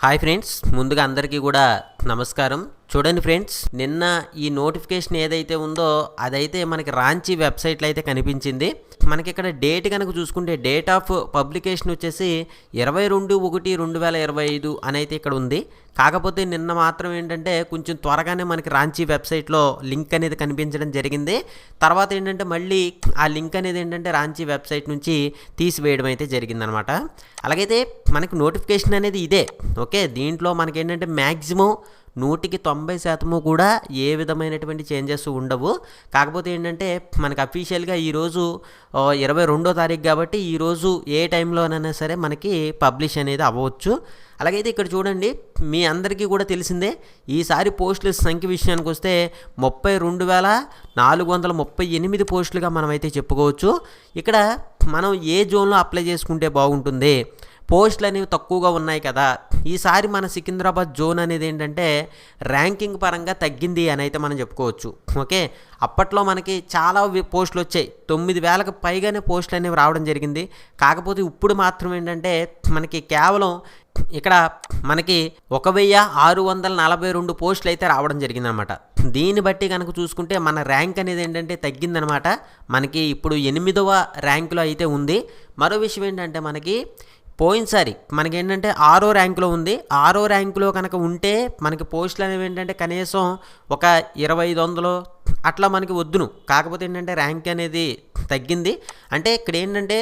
Hi friends ముందుగా అందరికీ కూడా నమస్కారం. చూడండి ఫ్రెండ్స్ నిన్న ఈ నోటిఫికేషన్ ఏదైతే ఉందో అదైతే మనకి రాంచీ వెబ్సైట్లో అయితే కనిపించింది. మనకి ఇక్కడ డేట్ కనుక చూసుకుంటే డేట్ ఆఫ్ పబ్లికేషన్ వచ్చేసి ఇరవై రెండు ఒకటి రెండు వేల ఇరవై ఐదు అని అయితే ఇక్కడ ఉంది. కాకపోతే నిన్న మాత్రం ఏంటంటే కొంచెం త్వరగానే మనకి రాంచీ వెబ్సైట్లో లింక్ అనేది కనిపించడం జరిగింది. తర్వాత ఏంటంటే మళ్ళీ ఆ లింక్ అనేది ఏంటంటే రాంచీ వెబ్సైట్ నుంచి తీసివేయడం అయితే జరిగిందనమాట. అలాగైతే మనకి నోటిఫికేషన్ అనేది ఇదే. ఓకే దీంట్లో మనకి ఏంటంటే మ్యాక్సిమం నూటికి తొంభై శాతము కూడా ఏ విధమైనటువంటి చేంజెస్ ఉండవు. కాకపోతే ఏంటంటే మనకి అఫీషియల్గా ఈరోజు ఇరవై రెండో తారీఖు కాబట్టి ఈరోజు ఏ టైంలోనైనా సరే మనకి పబ్లిష్ అనేది అవ్వచ్చు. అలాగైతే ఇక్కడ చూడండి మీ అందరికీ కూడా తెలిసిందే ఈసారి పోస్టుల సంఖ్య విషయానికి వస్తే ముప్పై రెండు వేల నాలుగు వందల ముప్పై ఎనిమిది పోస్టులుగా మనం అయితే చెప్పుకోవచ్చు. ఇక్కడ మనం ఏ జోన్లో అప్లై చేసుకుంటే బాగుంటుంది? పోస్టులు అనేవి తక్కువగా ఉన్నాయి కదా. ఈసారి మన సికింద్రాబాద్ జోన్ అనేది ఏంటంటే ర్యాంకింగ్ పరంగా తగ్గింది అని అయితే మనం చెప్పుకోవచ్చు. ఓకే? అప్పట్లో మనకి చాలా పోస్టులు వచ్చాయి. తొమ్మిది వేలకు పైగానే పోస్టులు అనేవి రావడం జరిగింది. కాకపోతే ఇప్పుడు మాత్రం ఏంటంటే మనకి కేవలం ఇక్కడ మనకి ఒక వెయ్యి ఆరు వందల నలభై రెండు పోస్టులు అయితే రావడం జరిగిందనమాట. దీన్ని బట్టి కనుక చూసుకుంటే మన ర్యాంక్ అనేది ఏంటంటే తగ్గిందనమాట. మనకి ఇప్పుడు ఎనిమిదవ ర్యాంకులో అయితే ఉంది. మరో విషయం ఏంటంటే మనకి పోయినసారి మనకి ఏంటంటే ఆరో ర్యాంకులో ఉంది. ఆరో ర్యాంకులో కనుక ఉంటే మనకి పోస్టులు అనేవి ఏంటంటే కనీసం ఒక ఇరవై ఐదు వందలు అట్లా మనకి వద్దును. కాకపోతే ఏంటంటే ర్యాంక్ అనేది తగ్గింది. అంటే ఇక్కడ ఏంటంటే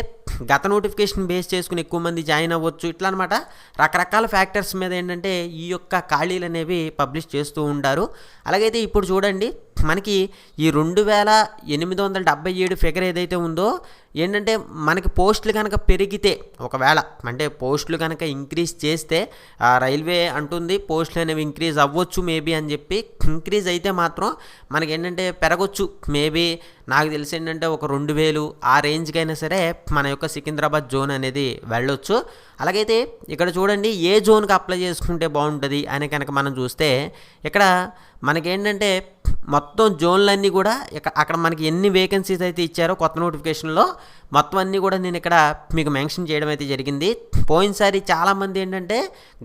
గత నోటిఫికేషన్ బేస్ చేసుకుని ఎక్కువ మంది జాయిన్ అవ్వచ్చు. ఇట్లా అనమాట రకరకాల ఫ్యాక్టర్స్ మీద ఏంటంటే ఈ యొక్క ఖాళీలు అనేవి పబ్లిష్ చేస్తూ ఉంటారు అలాగైతే ఇప్పుడు చూడండి మనకి ఈ రెండు వేల ఎనిమిది వందల డెబ్బై ఏడు ఫిగర్ ఏదైతే ఉందో ఏంటంటే మనకి పోస్టులు కనుక పెరిగితే ఒకవేళ అంటే పోస్టులు కనుక ఇంక్రీజ్ చేస్తే ఆ రైల్వే అంటుంది పోస్టులు అనేవి ఇంక్రీజ్ అవ్వచ్చు మేబీ అని చెప్పి ఇంక్రీజ్ అయితే మాత్రం మనకి ఏంటంటే పెరగొచ్చు. మేబీ నాకు తెలిసి ఏంటంటే ఒక రెండు వేలు ఆ రేంజ్కి అయినా సరే మన యొక్క సికింద్రాబాద్ జోన్ అనేది వెళ్ళొచ్చు. అలాగైతే ఇక్కడ చూడండి ఏ జోన్కి అప్లై చేసుకుంటే బాగుంటుంది అని కనుక మనం చూస్తే ఇక్కడ మనకేంటంటే మొత్తం జోన్లన్నీ కూడా ఇక అక్కడ మనకి ఎన్ని వేకెన్సీస్ అయితే ఇచ్చారో కొత్త నోటిఫికేషన్లో మొత్తం అన్నీ కూడా నేను ఇక్కడ మీకు మెన్షన్ చేయడం అయితే జరిగింది. పోయినసారి చాలామంది ఏంటంటే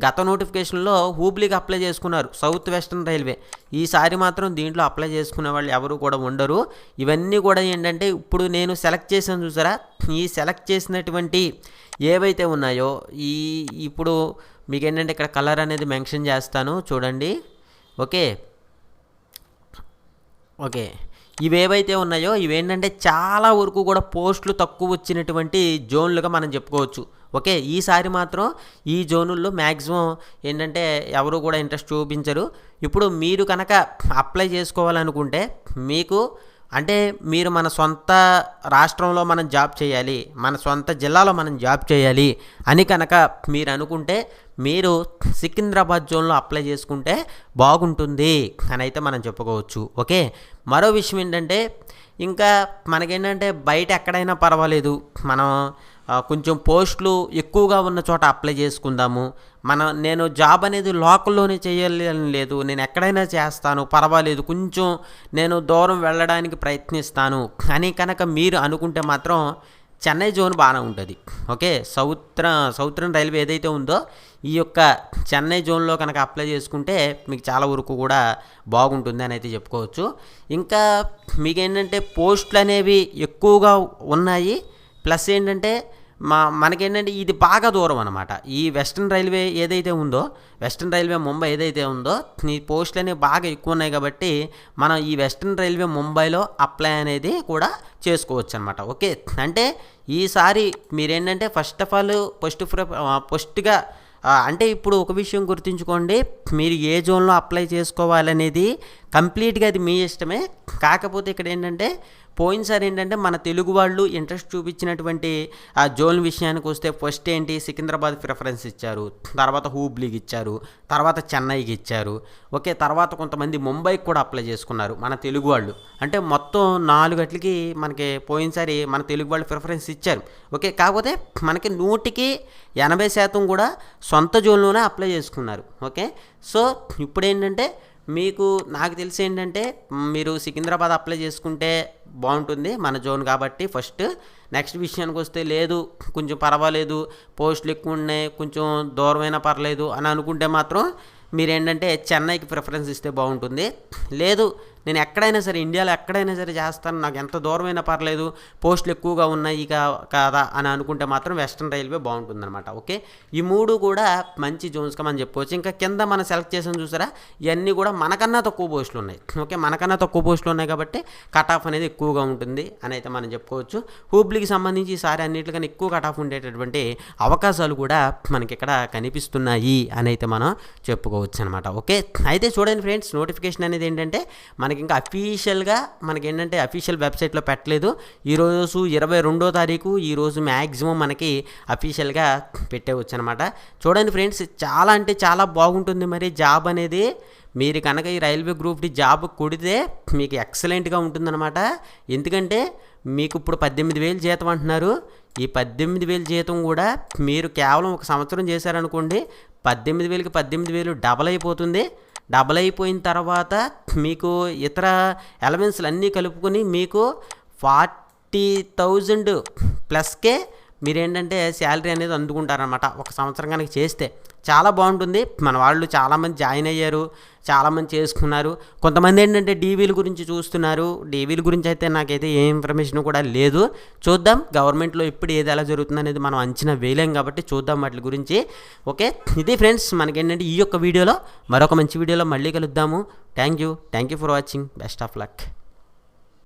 గత నోటిఫికేషన్లో హూబ్లీకి అప్లై చేసుకున్నారు సౌత్ వెస్టర్న్ రైల్వే. ఈసారి మాత్రం దీంట్లో అప్లై చేసుకునే వాళ్ళు ఎవరు కూడా ఉండరు. ఇవన్నీ కూడా ఏంటంటే ఇప్పుడు నేను సెలెక్ట్ చేశాను చూసారా? ఈ సెలెక్ట్ చేసినటువంటి ఏవైతే ఉన్నాయో ఈ ఇప్పుడు మీకు ఏంటంటే ఇక్కడ కలర్ అనేది మెన్షన్ చేస్తాను చూడండి. ఓకే. ఓకే. ఇవేవైతే ఉన్నాయో ఇవేంటంటే చాలా వరకు కూడా పోస్టులు తక్కువ వచ్చినటువంటి జోన్లుగా మనం చెప్పుకోవచ్చు. ఓకే ఈసారి మాత్రం ఈ జోనుల్లో మ్యాక్సిమం ఏంటంటే ఎవరు కూడా ఇంట్రెస్ట్ చూపించరు. ఇప్పుడు మీరు కనుక అప్లై చేసుకోవాలనుకుంటే మీకు అంటే మీరు మన సొంత రాష్ట్రంలో మనం జాబ్ చేయాలి మన సొంత జిల్లాలో మనం జాబ్ చేయాలి అని కనుక మీరు అనుకుంటే మీరు సికింద్రాబాద్ జోన్లో అప్లై చేసుకుంటే బాగుంటుంది అని అయితే మనం చెప్పుకోవచ్చు. ఓకే? మరో విషయం ఏంటంటే ఇంకా మనకేంటంటే బయట ఎక్కడైనా పర్వాలేదు. మనం కొంచెం పోస్టులు ఎక్కువగా ఉన్న చోట అప్లై చేసుకుందాము. మన నేను జాబ్ అనేది లోకల్లోనే చేయాలి అని లేదు. నేను ఎక్కడైనా చేస్తాను పర్వాలేదు. కొంచెం నేను దూరం వెళ్ళడానికి ప్రయత్నిస్తాను అని కనుక మీరు అనుకుంటే మాత్రం చెన్నై జోన్ బాగానే ఉంటుంది. ఓకే? సౌత్ర సౌత్రన్ రైల్వే ఏదైతే ఉందో ఈ యొక్క చెన్నై జోన్లో కనుక అప్లై చేసుకుంటే మీకు చాలా వరకు కూడా బాగుంటుంది అని అయితే చెప్పుకోవచ్చు. ఇంకా మీకు ఏంటంటే పోస్టులు అనేవి ఎక్కువగా ఉన్నాయి. ప్లస్ ఏంటంటే మా మనకేంటంటే ఇది బాగా దూరం అనమాట ఈ వెస్ట్రన్ రైల్వే ఏదైతే ఉందో వెస్ట్రన్ రైల్వే ముంబై ఏదైతే ఉందో ఈ పోస్టులు అనేవి బాగా ఎక్కువ ఉన్నాయి కాబట్టి మనం ఈ వెస్ట్రన్ రైల్వే ముంబైలో అప్లై అనేది కూడా చేసుకోవచ్చు అనమాట ఓకే? అంటే ఈసారి మీరేంటంటే ఫస్ట్ ఆఫ్ ఆల్ ఫస్ట్ ఫస్ట్గా అంటే ఇప్పుడు ఒక విషయం గుర్తుంచుకోండి. మీరు ఏ జోన్లో అప్లై చేసుకోవాలనేది కంప్లీట్గా అది మీ ఇష్టమే. కాకపోతే ఇక్కడ ఏంటంటే పోయినసారి ఏంటంటే మన తెలుగు వాళ్ళు ఇంట్రెస్ట్ చూపించినటువంటి ఆ జోన్ విషయానికి వస్తే ఫస్ట్ ఏంటి సికింద్రాబాద్ ప్రిఫరెన్స్ ఇచ్చారు. తర్వాత హూబ్లీకి ఇచ్చారు. తర్వాత చెన్నైకి ఇచ్చారు. ఓకే తర్వాత కొంతమంది ముంబైకి కూడా అప్లై చేసుకున్నారు మన తెలుగు వాళ్ళు. అంటే మొత్తం నాలుగట్లకి మనకి పోయినసారి మన తెలుగు వాళ్ళు ప్రిఫరెన్స్ ఇచ్చారు. ఓకే కాకపోతే మనకి నూటికి ఎనభై శాతం కూడా సొంత జోన్లోనే అప్లై చేసుకున్నారు. ఓకే సో ఇప్పుడు ఏంటంటే మీకు నాకు తెలిసి ఏంటంటే మీరు సికింద్రాబాద్ అప్లై చేసుకుంటే బాగుంటుంది మన జోన్ కాబట్టి ఫస్ట్ నెక్స్ట్ విషయానికి వస్తే లేదు కొంచెం పర్వాలేదు పోస్టులు ఎక్కువ ఉన్నాయి కొంచెం దూరమైనా పర్లేదు అని అనుకుంటే మాత్రం మీరు ఏంటంటే చెన్నైకి ప్రిఫరెన్స్ ఇస్తే బాగుంటుంది. లేదు నేను ఎక్కడైనా సరే ఇండియాలో ఎక్కడైనా సరే చేస్తాను. నాకు ఎంత దూరమైనా పర్లేదు. పోస్టులు ఎక్కువగా ఉన్నాయి ఇక కాదా అని అనుకుంటే మాత్రం వెస్ట్రన్ రైల్వే బాగుంటుంది అనమాట ఓకే? ఈ మూడు కూడా మంచి జోన్స్గా మనం చెప్పుకోవచ్చు. ఇంకా కింద మనం సెలెక్ట్ చేసాం చూసారా? ఇవన్నీ కూడా మనకన్నా తక్కువ పోస్టులు ఉన్నాయి. ఓకే? మనకన్నా తక్కువ పోస్టులు ఉన్నాయి కాబట్టి కట్ ఆఫ్ అనేది ఎక్కువగా ఉంటుంది అని అయితే మనం చెప్పుకోవచ్చు. హూబ్లీకి సంబంధించి ఈసారి అన్నిటికన్నా ఎక్కువ కట్ ఆఫ్ ఉండేటటువంటి అవకాశాలు కూడా మనకి ఇక్కడ కనిపిస్తున్నాయి అని అయితే మనం చెప్పుకోవచ్చు అనమాట ఓకే? అయితే చూడండి ఫ్రెండ్స్ నోటిఫికేషన్ అనేది ఏంటంటే మనకి ఇంకా అఫీషియల్గా మనకి ఏంటంటే అఫీషియల్ వెబ్సైట్లో పెట్టలేదు. ఈరోజు ఇరవై రెండో తారీఖు ఈరోజు మ్యాక్సిమం మనకి అఫీషియల్గా పెట్టేవచ్చు అనమాట చూడండి ఫ్రెండ్స్ చాలా అంటే చాలా బాగుంటుంది మరి జాబ్ అనేది. మీరు కనుక ఈ రైల్వే గ్రూప్ డి జాబ్ కొడితే మీకు ఎక్సలెంట్గా ఉంటుందన్నమాట ఎందుకంటే మీకు ఇప్పుడు పద్దెనిమిది వేలు జీతం అంటున్నారు. ఈ పద్దెనిమిది వేలు జీతం కూడా మీరు కేవలం ఒక సంవత్సరం చేశారనుకోండి పద్దెనిమిది వేలకి పద్దెనిమిది వేలు డబల్ అయిపోతుంది. డబల్ అయిపోయిన తర్వాత మీకు ఇతర ఎలమెంట్స్లు అన్నీ కలుపుకొని మీకు ఫార్టీ థౌజండ్ ప్లస్కే మీరేంటంటే శాలరీ అనేది అందుకుంటారనమాట ఒక సంవత్సరం కనుక చేస్తే చాలా బాగుంటుంది. మన వాళ్ళు చాలామంది జాయిన్ అయ్యారు చాలామంది చేసుకున్నారు. కొంతమంది ఏంటంటే డీవీల గురించి చూస్తున్నారు. డీవీల గురించి అయితే నాకైతే ఏ ఇన్ఫర్మేషన్ కూడా లేదు. చూద్దాం గవర్నమెంట్లో ఇప్పుడు ఏది ఎలా జరుగుతుంది అనేది మనం అంచనా వేయలేం కాబట్టి చూద్దాం వాటి గురించి. ఓకే? ఇది ఫ్రెండ్స్ మనకేంటంటే ఈ యొక్క వీడియోలో మరొక మంచి వీడియోలో మళ్ళీ కలుద్దాము. Thank you. Thank you for watching. Best of luck.